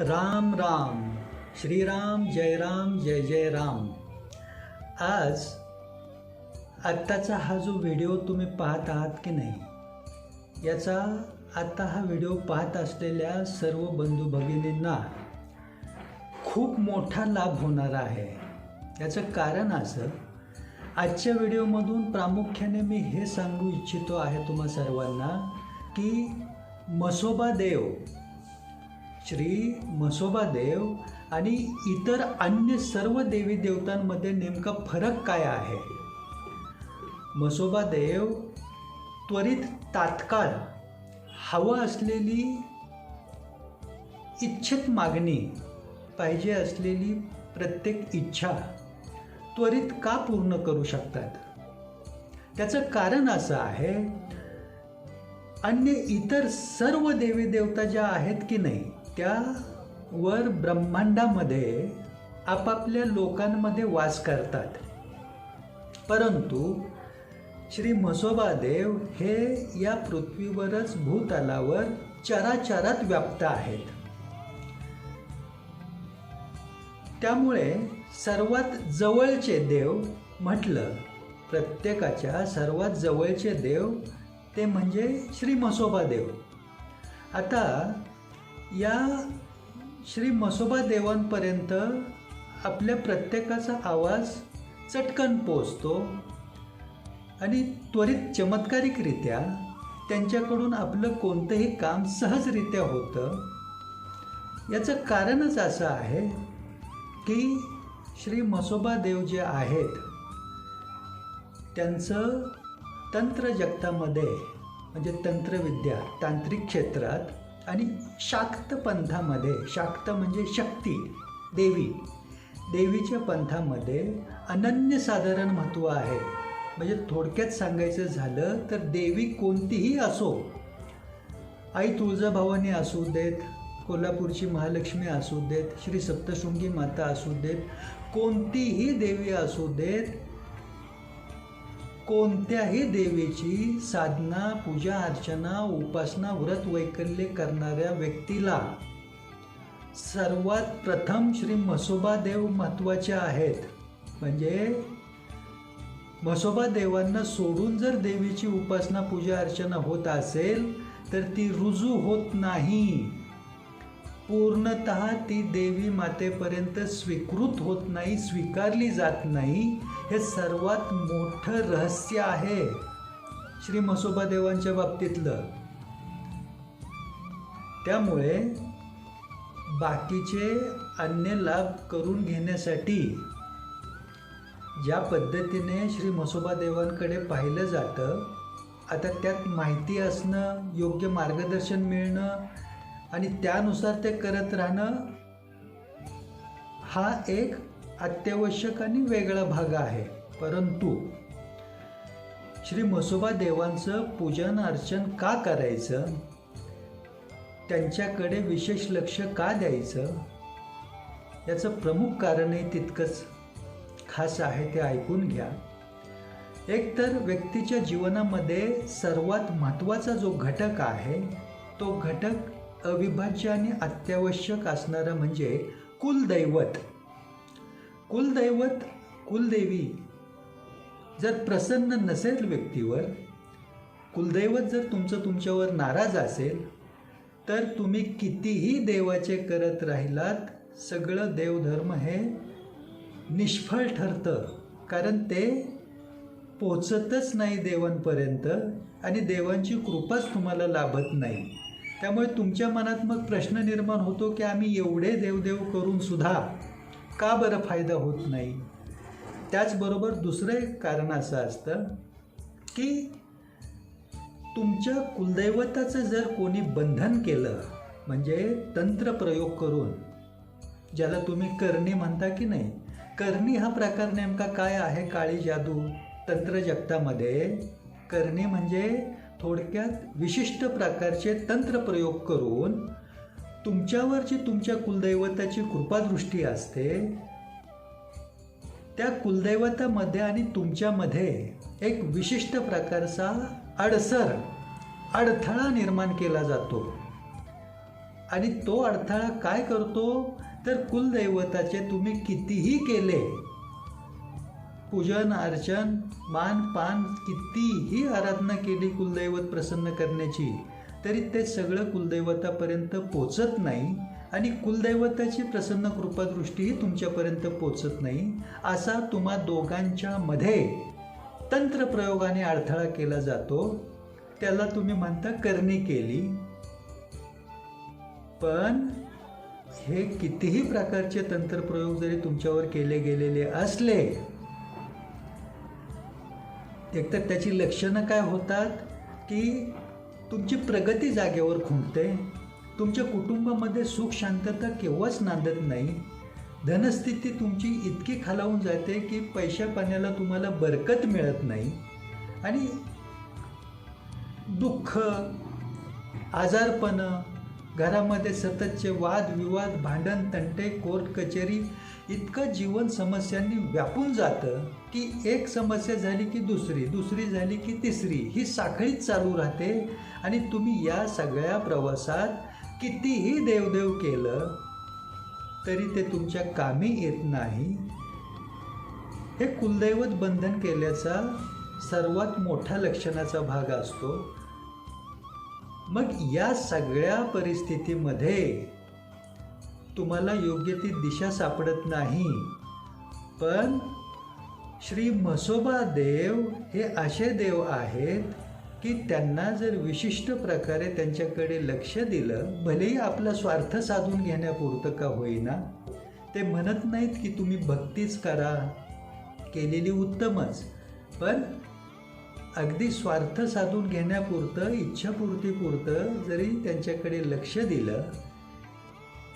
राम राम श्रीराम जय राम जय जय राम आज आत्ताचा हा जो व्हिडिओ तुम्ही पाहत आहात की नाही याचा आत्ता हा व्हिडिओ पाहत असलेल्या सर्व बंधू भगिनींना खूप मोठा लाभ होणार आहे. याचं कारण असं आजच्या व्हिडिओमधून प्रामुख्याने मी हे सांगू इच्छितो आहे तुम्हा सर्वांना की मसोबा देव श्री मसोबा देव आणि इतर अन्य सर्व देवी देवतांमध्ये नेमका फरक काय आहे? मसोबा देव त्वरित तात्काळ हवं असलेली इच्छित मागणी पाहिजे असलेली प्रत्येक इच्छा त्वरित का पूर्ण करू शकतात? त्याचं कारण असं आहे अन्य इतर सर्व देवी देवता ज्या आहेत की नाही त्या वर ब्रह्मांडामध्ये आपापल्या लोकांमध्ये वास करतात. परंतु श्री म्हसोबादेव हे या पृथ्वीवरच भूतलावर चराचरात व्याप्त आहेत. त्यामुळे सर्वात जवळचे देव म्हटलं प्रत्येकाच्या सर्वात जवळचे देव ते म्हणजे श्री म्हसोबा देव आता या श्री म्हसोबा देवांपर्यंत आपल्या प्रत्येकाचा आवाज चटकन पोचतो आणि त्वरित चमत्कारिकरित्या त्यांच्याकडून आपलं कोणतंही काम सहजरित्या होतं. याचं कारणच असं आहे की श्री म्हसोबा देव जे आहेत त्यांचं तंत्र जगतामध्ये म्हणजे तंत्रविद्या तांत्रिक क्षेत्रात आणि शाक्त पंथामध्ये शाक्त म्हणजे शक्ती देवी. देवीच्या पंथामध्ये अनन्यसाधारण महत्त्व आहे. म्हणजे थोडक्यात सांगायचं झालं तर देवी कोणतीही असो आई तुळजाभवानी असू देत कोल्हापूरची महालक्ष्मी असू देत श्री सप्तशृंगी माता असू देत कोणतीही देवी असू देत कोणत्याही देवीची साधना पूजा अर्चना उपासना व्रत वैकल्य करणाऱ्या व्यक्तीला सर्वात प्रथम श्री म्हसोबा देव महत्त्वाचे आहेत. म्हणजे म्हसोबा देवांना सोडून जर देवीची उपासना पूजा अर्चना होत असेल तर ती रुजू होत नाही. पूर्णत ती देवी मातेपर्यंत स्वीकृत होत नाही स्वीकारली जात नाही हे सर्वात मोठं रहस्य आहे. श्री मसोबा देवांच्या बाबतीतलं. त्यामुळे बाकीचे अन्य लाभ करून घेण्यासाठी ज्या पद्धतीने श्री मसोबा देवांकडे पाहिलं जातं आता त्यात माहिती असणं योग्य मार्गदर्शन मिळणं आणि त्यानुसार ते करत राहणं हा एक अत्यावश्यक आणि वेगळा भाग आहे. परंतु श्री म्हसोबा देवांचं पूजन अर्चन का करायचं? त्यांच्याकडे विशेष लक्ष का द्यायचं? याचं प्रमुख कारणही तितकंच खास आहे ते ऐकून घ्या. एकतर व्यक्तीच्या जीवनामध्ये सर्वात महत्त्वाचा जो घटक आहे तो घटक अविभाज्य आणि अत्यावश्यक असणारं म्हणजे कुलदैवत. कुलदैवत कुलदेवी जर प्रसन्न नसेल व्यक्तीवर कुलदैवत जर तुमचं तुमच्यावर नाराज असेल तर तुम्ही कितीही देवाचे करत राहिलात सगळं देवधर्म हे निष्फळ ठरतं. कारण ते पोचतच नाही देवांपर्यंत आणि देवांची कृपाच तुम्हाला लाभत नाही. त्यामुळे तुमच्या मनात मग प्रश्न निर्माण होतो की आम्ही एवढे देवदेव करून सुद्धा का बरं फायदा होत नाही? त्याचबरोबर दुसरं एक कारण असं असतं की तुमच्या कुलदैवताचं जर कोणी बंधन केलं म्हणजे तंत्र प्रयोग करून ज्याला तुम्ही करणी म्हणता की नाही करणी हा प्रकार नेमका काय आहे? काळी जादू तंत्र जगतामध्ये. करणी म्हणजे थोडक्यात विशिष्ट प्रकारचे तंत्र प्रयोग करून तुमच्यावर जी तुमच्या कुलदैवताची कृपादृष्टी असते त्या कुलदैवतामध्ये आणि तुमच्यामध्ये एक विशिष्ट प्रकारचा अडसर अडथळा निर्माण केला जातो. आणि तो अडथळा काय करतो? तर कुलदैवताचे तुम्ही कितीही केले पूजन अर्चन मान पान कितीही आराधना केली कुलदैवत प्रसन्न करण्याची तरी ते सगळं कुलदैवतापर्यंत पोचत नाही आणि कुलदैवताची प्रसन्न कृपादृष्टीही तुमच्यापर्यंत पोचत नाही असा तुम्हा दोघांच्या मध्ये तंत्रप्रयोगाने अडथळा केला जातो. त्याला तुम्ही म्हणता करणी केली. पण हे कितीही प्रकारचे तंत्रप्रयोग जरी तुमच्यावर केले गेलेले असले एकतर त्याची लक्षणं काय होतात की तुमची प्रगती जागेवर खुंटते तुमच्या कुटुंबामध्ये सुख शांतता केव्हाच नांदत नाही. धनस्थिती तुमची इतकी खालावून जाते की पैशा पाण्याला तुम्हाला बरकत मिळत नाही. आणि दुःख आजारपणं घरामध्ये सततचे वाद विवाद भांडण तंटे कोर्ट कचेरी इतकं जीवन समस्यांनी व्यापून जातं की एक समस्या झाली की दुसरी दुसरी झाली की तिसरी ही साखळीच चालू राहते. आणि तुम्ही या सगळ्या प्रवासात कितीही देवदेव केलं तरी ते तुमच्या कामी येत नाही. हे कुलदैवत बंधन केल्याचा सर्वात मोठा लक्षणाचा भाग असतो. मग या सगळ्या परिस्थितीमध्ये तुम्हाला योग्य ती दिशा सापडत नाही. पण श्री म्हसोबा देव हे असे देव आहेत की त्यांना जर विशिष्ट प्रकारे त्यांच्याकडे लक्ष दिलं भलेही आपला स्वार्थ साधून घेण्यापुरतं का होईना ते म्हणत नाहीत की तुम्ही भक्तीच करा. केलेली उत्तमच. पण अगदी स्वार्थ साधून घेण्यापुरतं इच्छापूर्तीपुरतं जरी त्यांच्याकडे लक्ष दिलं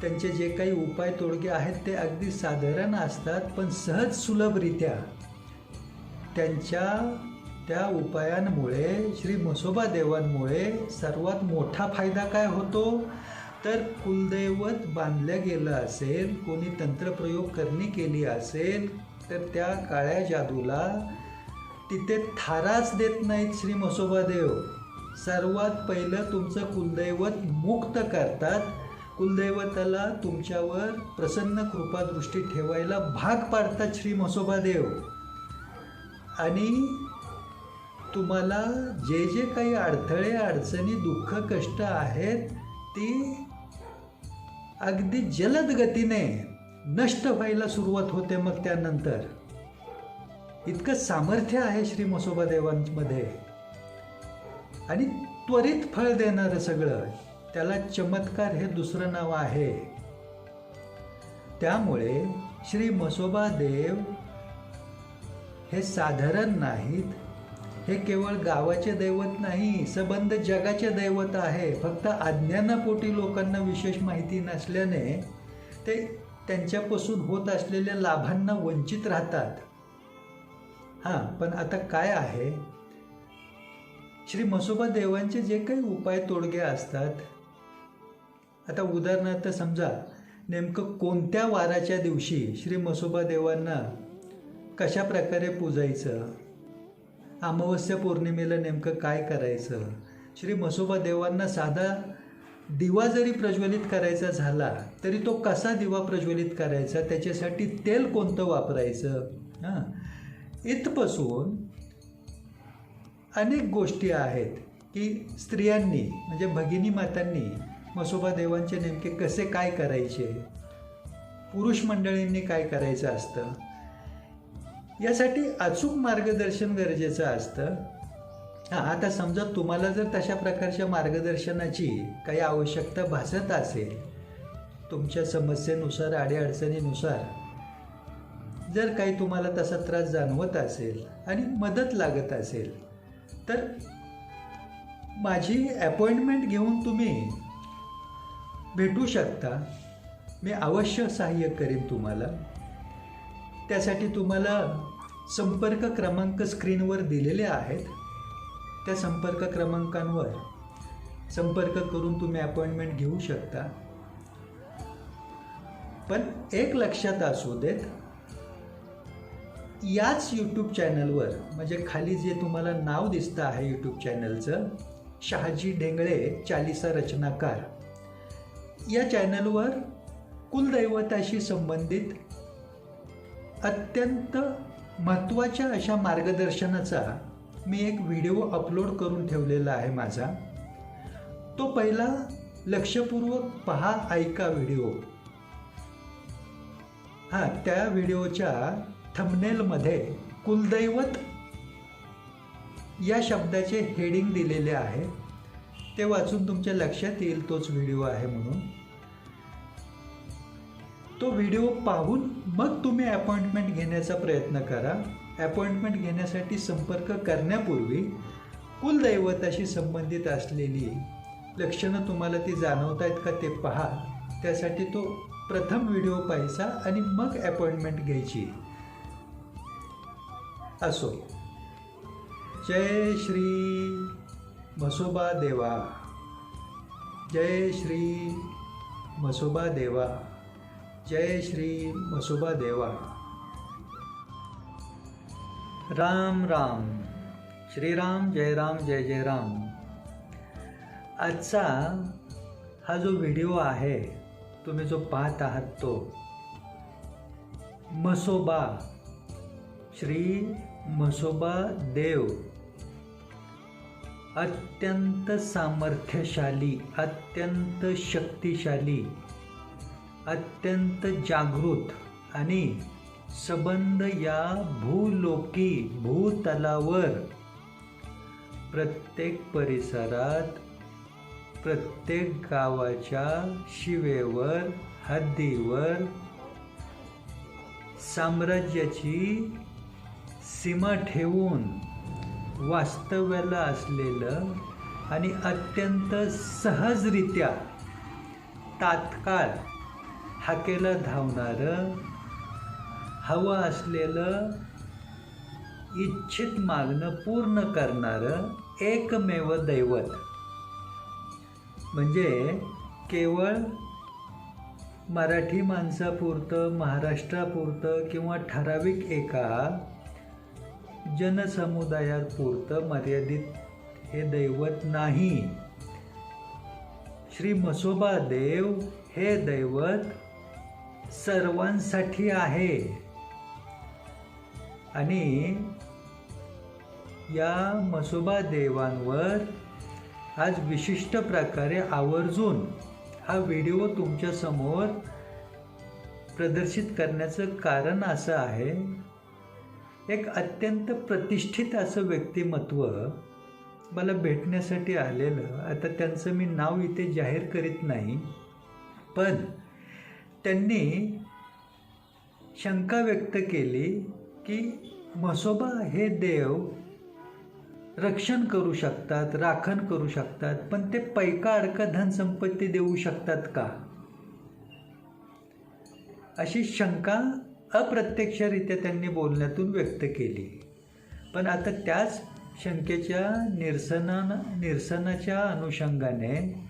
त्यांचे जे काही उपाय तोडगे आहेत ते अगदी साधारण असतात पण सहज सुलभरित्या त्यांच्या त्या उपायांमुळे श्री म्हसोबा देवांमुळे सर्वात मोठा फायदा काय होतो? तर कुलदैवत बांधलं गेलं असेल कोणी तंत्रप्रयोग करणी केली असेल तर त्या काळ्या जादूला तिथे थाराच देत नाहीत श्री म्हसोबा देव. सर्वात पहिलं तुमचं कुलदैवत मुक्त करतात कुलदैवताला तुमच्यावर प्रसन्न कृपादृष्टी ठेवायला भाग पाडतात श्री म्हसोबा देव आणि तुम्हाला जे जे काही अडथळे अडचणी दुःख कष्ट आहेत ती अगदी जलद गतीने नष्ट व्हायला सुरुवात होते मग त्यानंतर. इतकं सामर्थ्य आहे श्री मसोबा देवांमध्ये आणि त्वरित फळ देणारं सगळं. त्याला चमत्कार हे दुसरं नाव आहे. त्यामुळे श्री मसोबा देव हे साधारण नाहीत. हे केवळ गावाचे दैवत नाही सबंध जगाचे दैवत आहे. फक्त अज्ञानापोटी लोकांना विशेष माहिती नसल्याने ते त्यांच्यापासून होत असलेल्या लाभांना वंचित राहतात. हां पण आता काय आहे? श्री मसोबा देवांचे जे काही उपाय तोडगे असतात आता उदाहरणार्थ समजा नेमकं कोणत्या वाराच्या दिवशी श्री मसोबा देवांना कशा प्रकारे पूजायचं? अमावस्या पौर्णिमेला नेमकं काय करायचं? श्री मसोबा देवांना साधा दिवा जरी प्रज्वलित करायचा झाला तरी तो कसा दिवा प्रज्वलित करायचा? त्याच्यासाठी तेल कोणतं वापरायचं? हां. इथपासून अनेक गोष्टी आहेत की स्त्रियांनी म्हणजे भगिनी मातांनी मसोबा देवांचे नेमके कसे काय करायचे? पुरुष मंडळींनी काय करायचं असतं? यासाठी अचूक मार्गदर्शन गरजेचं असतं. हां आता समजा तुम्हाला जर तशा प्रकारच्या मार्गदर्शनाची काही आवश्यकता भासत असेल तुमच्या समस्येनुसार अडीअडचणीनुसार जर काही तुम्हाला तसा त्रास जाणवत असेल आणि मदत लागत असेल तर माझी अपॉइंटमेंट घेऊन तुम्ही भेटू शकता. मी अवश्य सहाय्य करेन तुम्हाला. त्यासाठी तुम्हाला संपर्क क्रमांक स्क्रीनवर दिलेले आहेत. त्या संपर्क क्रमांकांवर संपर्क करून तुम्ही अपॉइंटमेंट घेऊ शकता. पण एक लक्षात असू देत याच यूट्यूब चॅनलवर म्हणजे खाली जे तुम्हाला नाव दिसतं आहे यूट्यूब चॅनलचं शहाजी ढेंगळे चालिसा रचनाकार. या चॅनलवर कुलदैवताशी संबंधित अत्यंत महत्त्वाच्या अशा मार्गदर्शनाचा मी एक व्हिडिओ अपलोड करून ठेवलेला आहे माझा. तो पहिला लक्षपूर्वक पहा ऐका व्हिडिओ हां त्या व्हिडिओच्या थंबनेलमध्ये कुलदैवत या शब्दाचे हेडिंग दिलेले आहे. ते वाचून तुमच्या लक्षात येईल तोच व्हिडिओ आहे म्हणून. तो व्हिडिओ पाहून मग तुम्ही अपॉइंटमेंट घेण्याचा प्रयत्न करा. अपॉइंटमेंट घेण्यासाठी संपर्क करण्यापूर्वी कुलदैवताशी संबंधित असलेली लक्षणं तुम्हाला ती जाणवत आहेत का ते पहा. त्यासाठी तो प्रथम व्हिडिओ पाहायचा आणि मग अपॉइंटमेंट घ्यायची. असो. जय श्री म्हसोबा देवा. जय श्री म्हसोबा देवा. जय श्री म्हसोबा देवा. राम राम. श्रीराम जय राम जय जय राम. आजचा हा जो व्हिडिओ आहे तुम्ही जो पाहत आहात तो मसोबा श्री मसोबा देव अत्यंत सामर्थ्यशाली अत्यंत शक्तिशाली अत्यंत जागृत आणि सबंध या भूलोकी भूतलावर प्रत्येक परिसरात प्रत्येक गावाच्या शिवेवर हद्दीवर साम्राज्याची सीमा ठेवून वास्तव्याला असलेलं आणि अत्यंत सहजरित्या तात्काळ हाकेला धावणारं हवं असलेलं इच्छित मागणं पूर्ण करणारं एकमेव दैवत. म्हणजे केवळ मराठी माणसापुरतं महाराष्ट्रापुरतं किंवा ठराविक एका जनसमुदायापुरतं मर्यादित हे दैवत नाही. श्री मसोबा देव हे दैवत सर्वांसाठी आहे. आणि या मसोबा देवांवर आज विशिष्ट प्रकारे आवर्जून हा व्हिडिओ तुमच्यासमोर प्रदर्शित करण्याचं कारण असं आहे. एक अत्यंत प्रतिष्ठित असं व्यक्तिमत्व मला भेटण्यासाठी आलेलं. आता त्यांचं मी नाव इथे जाहीर करीत नाही. पण त्यांनी शंका व्यक्त केली की म्हसोबा हे देव रक्षण करू शकतात राखण करू शकतात पण ते पैका अडका धनसंपत्ती देऊ शकतात का? अशी शंका अप्रत्यक्षरित्या त्यांनी बोलण्यातून व्यक्त केली. पण आता त्याच शंकेच्या निरसना निरसनाच्या अनुषंगाने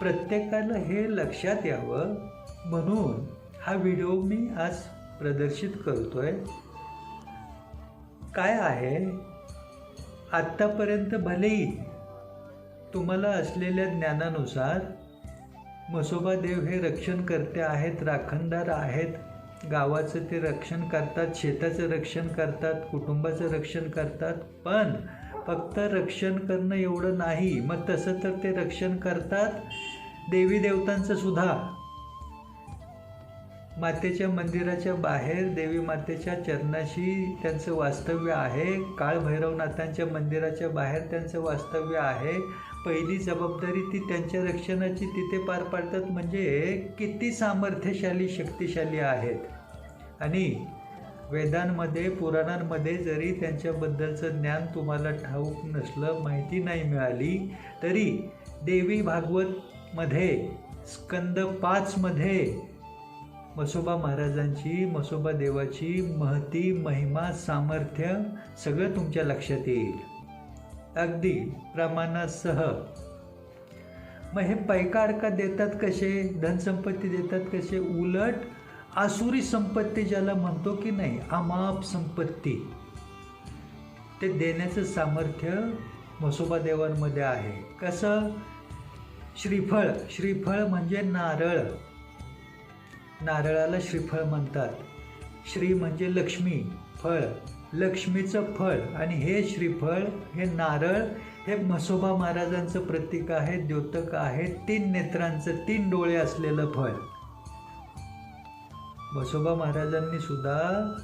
प्रत्येकाला हे लक्षात यावं म्हणून हा व्हिडिओ मी आज प्रदर्शित करतोय. काय आहे? आत्तापर्यंत भलेही तुम्हाला असलेल्या ज्ञानानुसार मसोबा देव हे रक्षण करते आहेत राखणदार आहेत. गावाचं ते रक्षण करतात शेताचं रक्षण करतात कुटुंबाचं रक्षण करतात. पण फक्त रक्षण करणं एवढं नाही मग तसं तर ते रक्षण करतात देवी देवतांचं सुद्धा. मातेच्या मंदिराच्या बाहेर देवी मातेच्या चरणाशी त्यांचं वास्तव्य आहे. काळभैरवनाथांच्या मंदिराच्या बाहेर त्यांचं वास्तव्य आहे. पहिली जबाबदारी ती त्यांच्या रक्षणाची तिथे पार पाडतात म्हणजे किती सामर्थ्यशाली शक्तिशाली आहेत. आणि वेदांमध्ये पुराणांमध्ये जरी त्यांच्याबद्दलचं ज्ञान तुम्हाला ठाऊक नसलं माहिती नाही मिळाली तरी देवी भागवतमध्ये स्कंद पाचमध्ये मसोबा महाराजांची मसोबा देवाची महती महिमा सामर्थ्य सगळं तुमच्या लक्षात येईल. अगदी प्रमाणासह. मग हे पैकाडका देतात कसे? धनसंपत्ती देतात कसे? उलट आसुरी संपत्ती ज्याला म्हणतो की नाही अमाप संपत्ती. ते देण्याचं सामर्थ्य मसोबा देवांमध्ये आहे. कसं? श्रीफळ. श्रीफळ म्हणजे नारळ. नारळाला श्रीफळ म्हणतात. श्री म्हणजे लक्ष्मी फळ. लक्ष्मीचं फळ आणि हे श्रीफळ हे नारळ हे म्हसोबा महाराजांचं प्रतीक आहे द्योतक आहे तीन नेत्रांचं तीन डोळे असलेलं फळ. म्हसोबा महाराजांनी सुद्धा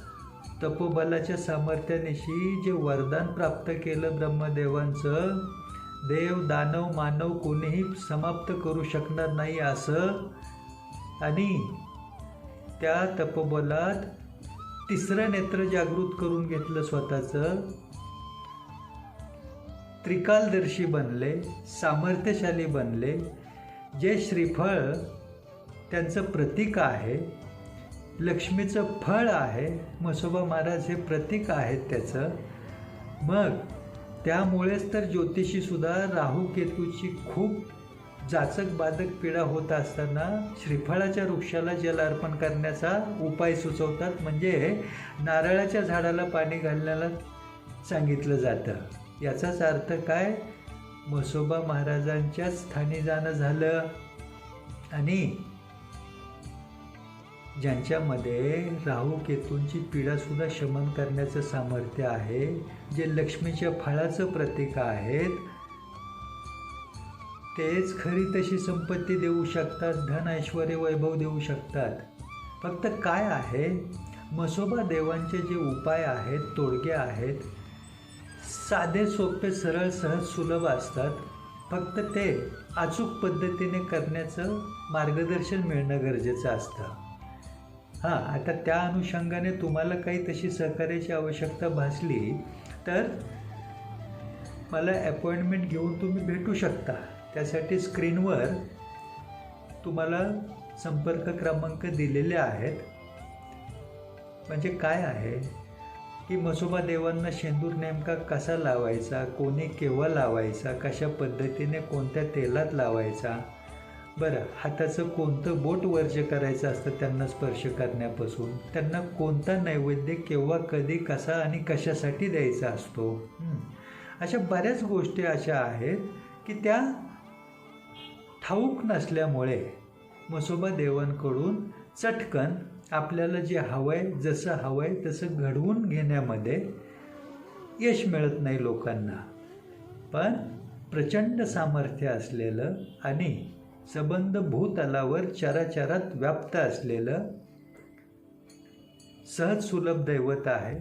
तपोबलाच्या सामर्थ्यानिशी जे वरदान प्राप्त केलं ब्रह्मदेवांचं देव दानव मानव कोणीही समाप्त करू शकणार नाही असं आणि त्या तपोबलात तिसरं नेत्र जागृत करून घेतलं स्वतःचं. त्रिकालदर्शी बनले सामर्थ्यशाली बनले. जे श्रीफळ त्यांचं प्रतीक आहे लक्ष्मीचं फळ आहे म्हसोबा महाराज हे प्रतीक आहेत त्याचं. मग त्यामुळेच तर ज्योतिषीसुद्धा राहू केतूची खूप जाचक बाधक पीडा होत असताना श्रीफळाच्या वृक्षाला जल अर्पण करण्याचा उपाय सुचवतात. म्हणजे नारळाच्या झाडाला पाणी घालण्याला सांगितलं जातं. याचाच अर्थ काय? म्हसोबा महाराजांच्या स्थानी जाणं झालं. आणि ज्यांच्यामध्ये राहू केतूंची पीडासुद्धा शमन करण्याचं सामर्थ्य आहे जे लक्ष्मीच्या फळाचं प्रतीक आहेत तेच खरी तशी संपत्ती देऊ शकतात धन ऐश्वर वैभव देऊ शकतात. फक्त काय आहे? मसोबा देवांचे जे उपाय आहेत तोडगे आहेत साधे सोपे सरळ सहज सुलभ असतात. फक्त ते अचूक पद्धतीने करण्याचं मार्गदर्शन मिळणं गरजेचं असतं. हां आता त्या अनुषंगाने तुम्हाला काही तशी सहकार्याची आवश्यकता भासली तर मला अपॉइंटमेंट घेऊन तुम्ही भेटू शकता. त्यासाठी स्क्रीनवर तुम्हाला संपर्क क्रमांक दिलेले आहेत. म्हणजे काय आहे? की मसोबा देवांना शेंदूर नेमका कसा लावायचा? कोणी केव्हा लावायचा? कशा पद्धतीने कोणत्या तेलात लावायचा? बरं हाताचं कोणतं बोट वर्ज करायचं असतं त्यांना स्पर्श करण्यापासून? त्यांना कोणता नैवेद्य केव्हा कधी कसा आणि कशासाठी द्यायचा असतो? अशा बऱ्याच गोष्टी अशा आहेत की त्या ठाऊक नसल्यामुळे मसोबा देवांकडून चटकन आपल्याला जे हवं आहे जसं हवं आहे तसं घडवून घेण्यामध्ये यश मिळत नाही लोकांना. पण प्रचंड सामर्थ्य असलेलं आणि सबंध भूतलावर चराचरात व्याप्त असलेलं सहज सुलभ दैवत आहे.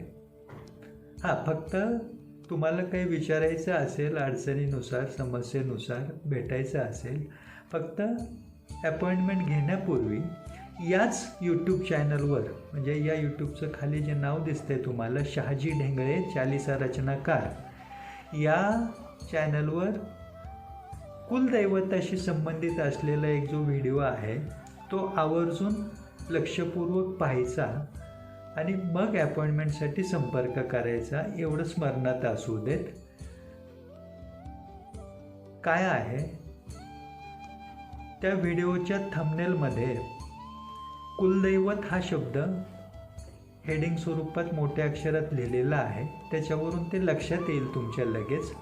हां फक्त तुम्हाला काही विचारायचं असेल अडचणीनुसार समस्येनुसार भेटायचं असेल फक्त अपॉइंटमेंट घेण्यापूर्वी याच यूट्यूब चॅनलवर म्हणजे या यूट्यूबचं खाली जे नाव दिसतंय तुम्हाला शहाजी ढेंगळे चालिसा रचनाकार या चॅनलवर कुलदैवताशी संबंधित असलेला एक जो व्हिडिओ आहे तो आवर्जून लक्षपूर्वक पाहायचा आणि मग अपॉइंटमेंटसाठी संपर्क करायचा एवढं स्मरणात असू देत. काय आहे? त्या व्हिडिओच्या थंबनेलमध्ये कुलदैवत हा शब्द हेडिंग स्वरूपात मोठ्या अक्षरात लिहिलेला आहे. त्याच्यावरून ते लक्षात येईल तुमच्या लगेच.